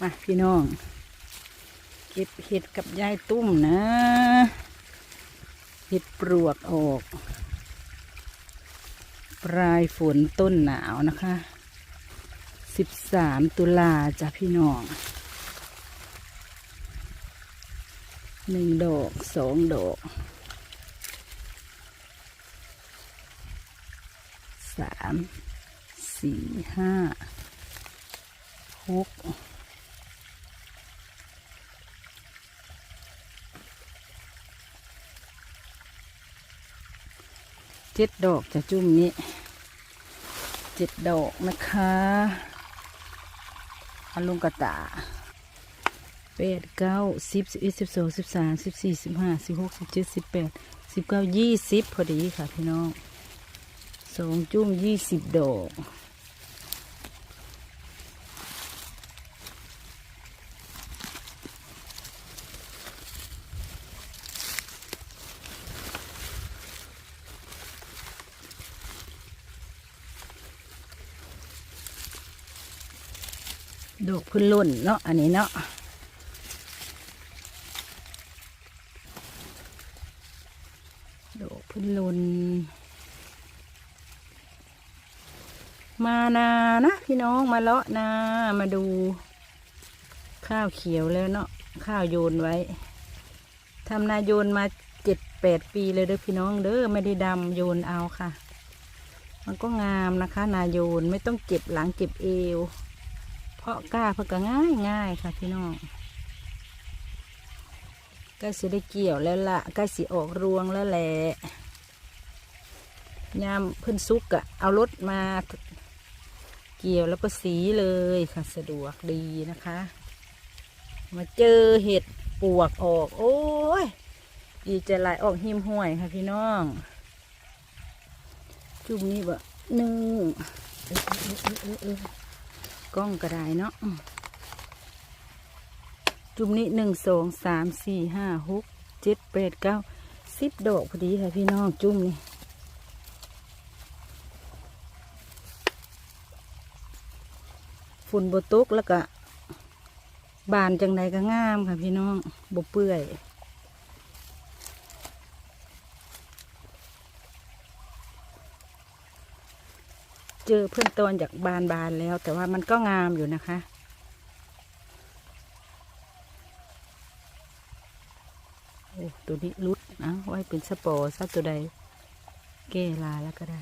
มาพี่น้อง เก็บเห็ดกับยายตุ้มนะ เห็ดปลวกออก ปลายฝนต้นหนาวนะคะสิบสามตุลาจ้ะพี่น้องหนึ่งดอกสองดอกสามสี่ห้าหก เจ็ดดอกจะจุ่มนี้เจ็ดดอกนะคะอาลุงกระตาแปดเก้าสิบสิบเอ็ดสิบสองสิบสามสิบสี่สิบห้าสิบหกสิบเจ็ดสิบแปดสิบเก้ายี่สิบพอดีค่ะพี่น้องสองจุ่มยี่สิบดอก ดอกพื้นล่นเนาะอันนี้เนาะดอกพื้นล่นมานานะพี่น้องมาเลาะนามาดู ข้าวเขียวแล้วเนาะข้าวโยนไว้ทำนาโยนมาเจ็ดแปดปีเลยเด้อพี่น้องเด้อไม่ได้ดำโยนเอาค่ะ มันก็งามนะคะ นาโยนไม่ต้องเจ็บหลังเจ็บเอว เพราะกล้าเพื่อก็ง่ายง่ายค่ะพี่น้องใกล้สิได้เกี่ยวแล้วละใกล้สิออกรวงแล้วแหละยามเพิ่นซุกอะเอารถมาเกี่ยวแล้วก็สีเลยค่ะสะดวกดีนะคะ มาเจอเห็ดปวกออก โอ้ยดีใจะไหลายออกหิมห้วยค่ะพี่น้อง จุ่มนี่บะหนึ่ง กล้องกระไดเนาะจุ่มนี้หนึ่งสองสามสี่ห้าหกเจ็ดแปดเก้าสิบดอกพอดีค่ะพี่น้องจุ่มนี่ฝุ่นบตกแล้วก็บานจังใดก็งามค่ะพี่น้องบเปื่อย เจอเพื่อนตอนจากบานบานแล้ว แต่ว่ามันก็งามอยู่นะคะ โอ้ตัวนี้รุดนะไว้เป็นสปอร์ซะตัวใด เกลาแล้วก็ได้